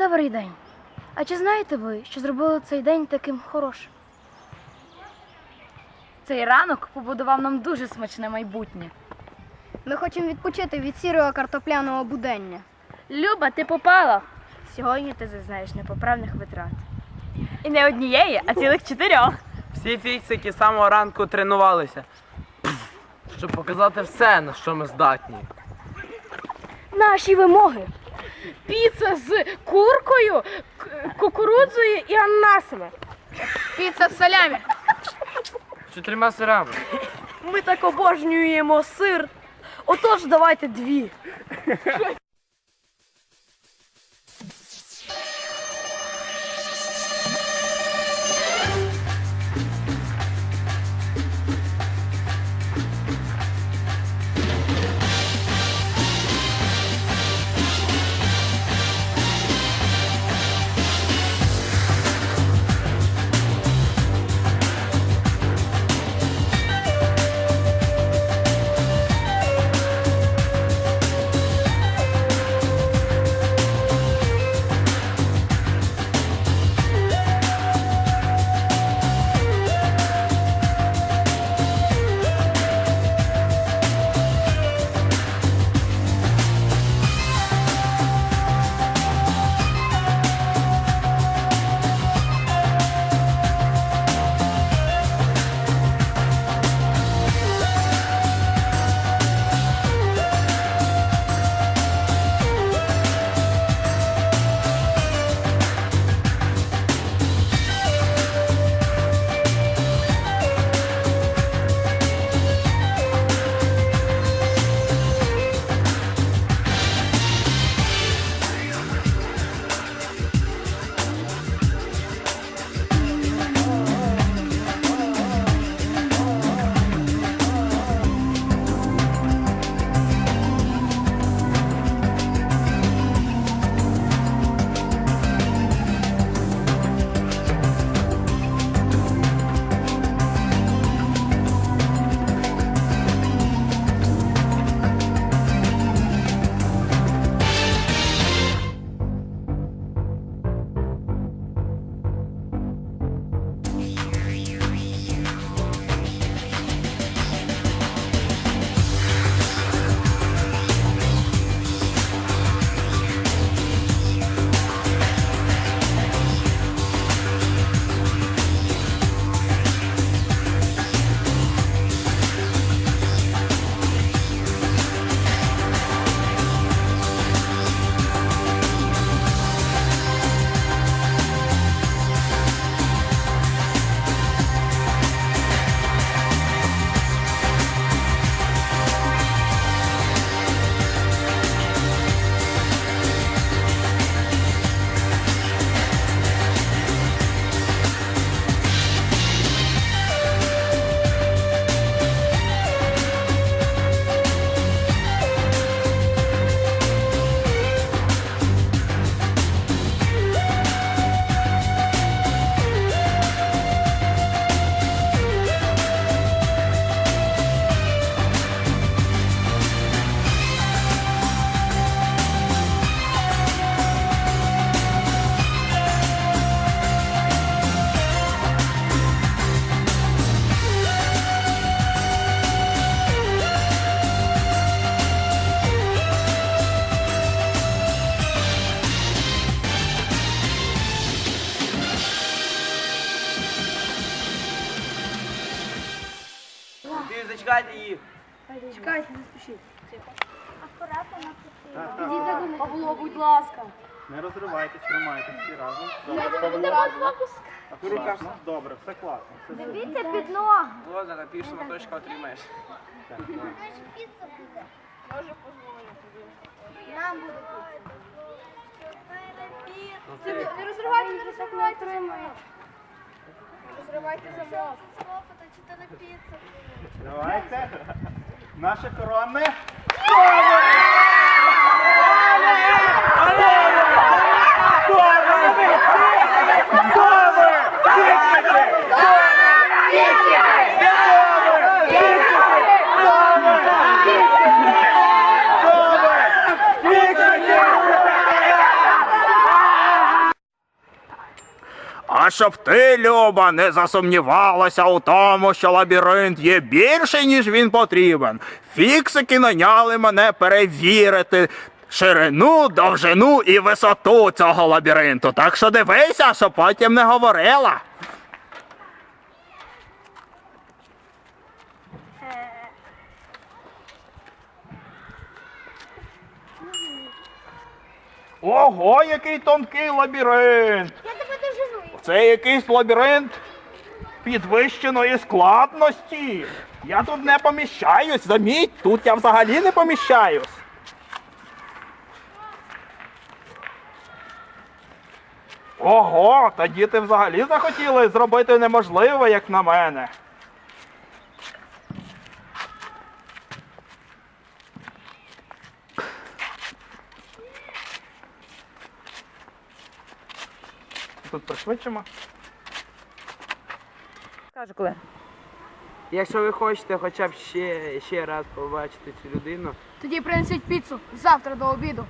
Добрий день. А чи знаєте ви, що зробили цей день таким хорошим? Цей ранок побудував нам дуже смачне майбутнє. Ми хочемо відпочити від сірого картопляного будення. Люба, ти попала. Сьогодні ти зазнаєш непоправних витрат. І не однієї, а цілих чотирьох. Всі фіксики з самого ранку тренувалися, щоб показати все, на що ми здатні. Наші вимоги. Піца з куркою, кукурудзою і ананасами. Піца з салями. Чотирма сирами. Ми так обожнюємо сир. Отож, давайте дві. Ти зачекайте їх. Чекайте, не спішіть. Павло, будь ласка. Не розривайтесь, тримайтесь всі разом. Добре, Павло. Акуратно. Добре, все класно. Все супер. Дивіться під ногу. О, зараз пів шматочка отримаєш. Так, добре. Нам буде піца. Не розривайте, не розривайте. Розривайте замок. Давайте. Наше коронне. Щоб ти, Люба, не засумнівалася у тому, що лабіринт є більший, ніж він потрібен. Фіксики наняли мене перевірити ширину, довжину і висоту цього лабіринту. Так що дивися, щоб потім не говорила. Ого, який тонкий лабіринт! Це якийсь лабіринт підвищеної складності. Я тут не поміщаюсь, заміть, тут я взагалі не поміщаюсь. Ого, та діти взагалі захотіли зробити неможливе, як на мене. Тут пришвидшимо. Кажу, коли. Якщо ви хочете хоча б ще, ще раз побачити цю людину, Тоді принесіть піцу завтра до обіду.